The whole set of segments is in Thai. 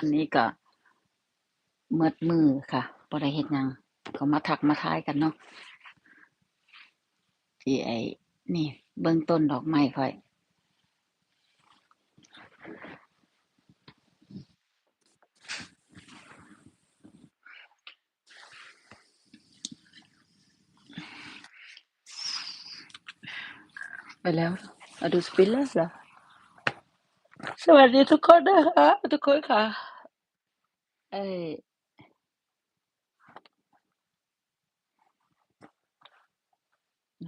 วันนี้ก็เมิดมือค่ะบ่ได้เฮ็ดหยังก็มาทักมาทายกันเนาะที่ไอ้นี่ เบิ่งต้นดอกไม้ค่อย ไปแล้วมาดูสปินเลอร์สวัสดีทุกคนนะคะทุกคนค่ะ เอ้ย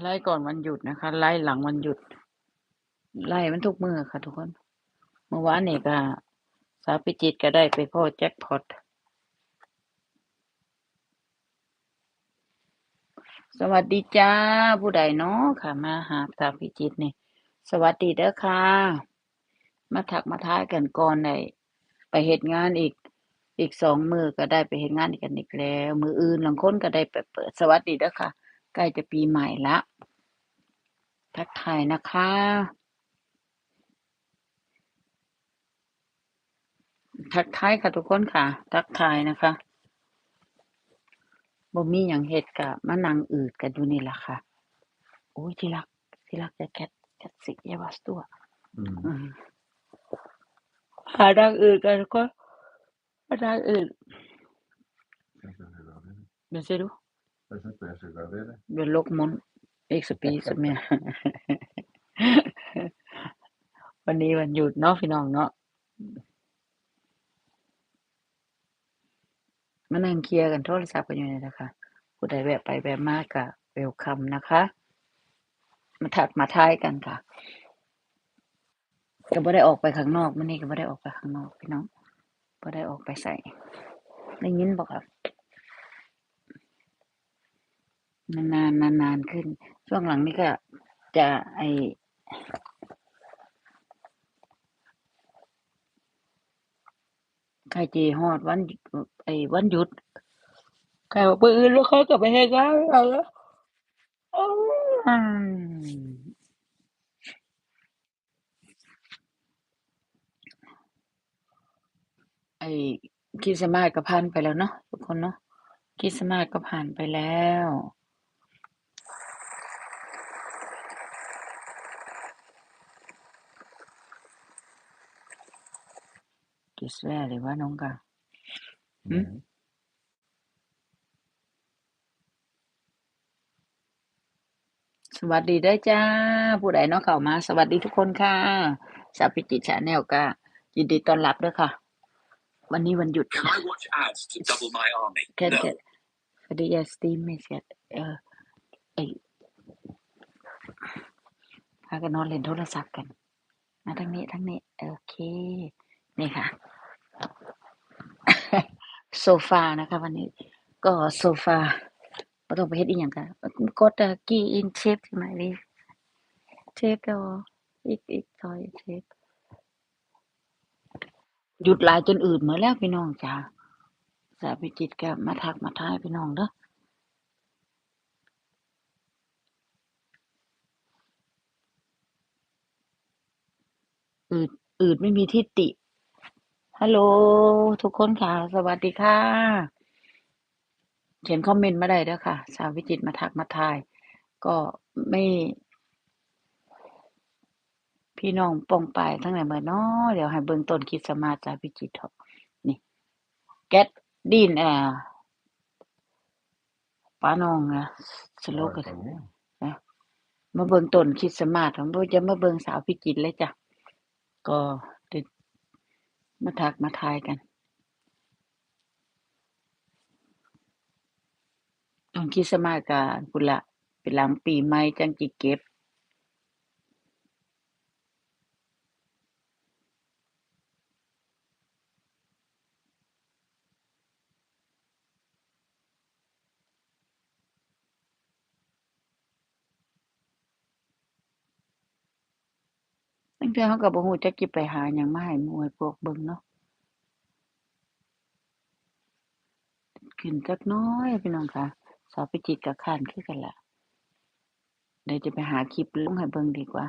ไล่ก่อนวันหยุดนะคะ ไล่หลังวันหยุด ไล่มันทุกมือค่ะทุกคน เมื่อวานนี่ก็สาวพิจิตก็ได้ไปพ่อแจ็คพอตสวัสดีจ้าผู้ใดเนาะค่ะ มาหาสาวพิจิตนี่สวัสดีเด้อค่ะ มาถักมาท้ายกันก่อนได้ไปเฮ็ดงานอีก อีกสองมือก็ได้ไปเฮ็ดงานอีกกันอีกแล้ว มืออื่นบางคนก็ได้ไปเปิดสวัสดีเด้อค่ะใกล้จะปีใหม่ละทักทายนะคะ ทักทายค่ะทุกคนค่ะ ทักทายนะคะบ่มีหยังเฮ็ดก็มานั่งอืดกันอยู่นี่ล่ะค่ะโอ้ยที่รักที่รักจะแคทแคทสิอย่าว่าตัว Mm. อืมหาทางอื่นกันก็ หาทางอื่น Esa regadera. เดี๋ยวสิดู Esa es la regadera. เดี๋ยวลกมนต์เอกสปีสเมียวันนี้วันหยุดเนาะพี่น้องเนาะมานั่งเคลียร์กันโทรศัพท์กันอยู่นี่นะคะผู้ใดแวะไปแวะมากก็เวลคัมนะคะ มาถักมาทายกันค่ะ ก็บ่ได้ออกไปข้างนอกมื้อนี้ก็บ่ได้ออกไปข้างนอกพี่น้อง บ่ได้ออกไปใส่ได้ยินบ่ครับ นานๆนานๆขึ้น ช่วงหลังนี้ก็จะไอใครจีฮอดวัน ไอ้วันหยุดใครบอกมื้ออื่นแล้วเขาก็ไปเฮ็ดงานเอาแล้วอืมไอ้ คริสต์มาสก็ผ่านไปแล้วเนาะทุกคนเนาะคริสต์มาสก็ผ่านไปแล้ว กิสแว่หรือว่าน้องกา Mm. Mm. สวัสดีเด้อจ้า ผู้ใดเนาะเข้ามา สวัสดีทุกคนค่ะสาวพิจิตรชาแนลก็ยินดีต้อนรับด้วยค่ะ วันนี้วันหยุด Can I watch ads to double my army? แค่ No. แค่พอดียาสตรีมไม่เสร็จเออไอพากันนอนเล่นโทรศัพท์กันมาทั้งนี้ทั้งนี้โอเค นี่ค่ะ โซฟานะคะ วันนี้ ก็โซฟาไม่ต้องไปเฮ็ดอีหยังกันกดกี่อินเชฟใช่ไหมลีเชฟก็อีกอีกซอยเชฟ หยุดหลายจนอื่นเหมือนแล้วพี่น้องจ้าสาวพิจิตรก็มาทักมาทายพี่น้องเด้ออืดอืดไม่มีที่ติฮัลโหลทุกคนค่ะ สวัสดีค่ะ เขียนคอมเมนต์มาได้เด้อค่ะ สาวพิจิตมาทักมาทาย ก็ไม่ พี่น้องปองปายทั้งหลายเมื่อน้อเดี๋ยวให้เบิ่งต้นคริดสต์มาสสาวพิจิตรเถาะนี่ แก๊สดินเอ่อป้าน้องนะสโล Ah, กัน está bien. มาเบิ่งต้นคริสต์มาสของบ่จะมาเบิ่งสาวพิจิตรเลยจ้ะก็เดี๋ยวมาทักมาทายกันต้นคริสต์มาสก็พุ่นล่ะเป็นหลังปีใหม่จังสิเก็บ เทื่อเขาก็บ่ฮู้จักสิไปหาหยังมาให้หมู่ให้พวกเบิ่งเนาะ ขึ้นจักน้อยพี่น้องค่ะ สาวพิจิตรก็คร้านคือกันล่ะ เดี๋ยวจะไปหาคลิปลงให้เบิ่งดีกว่า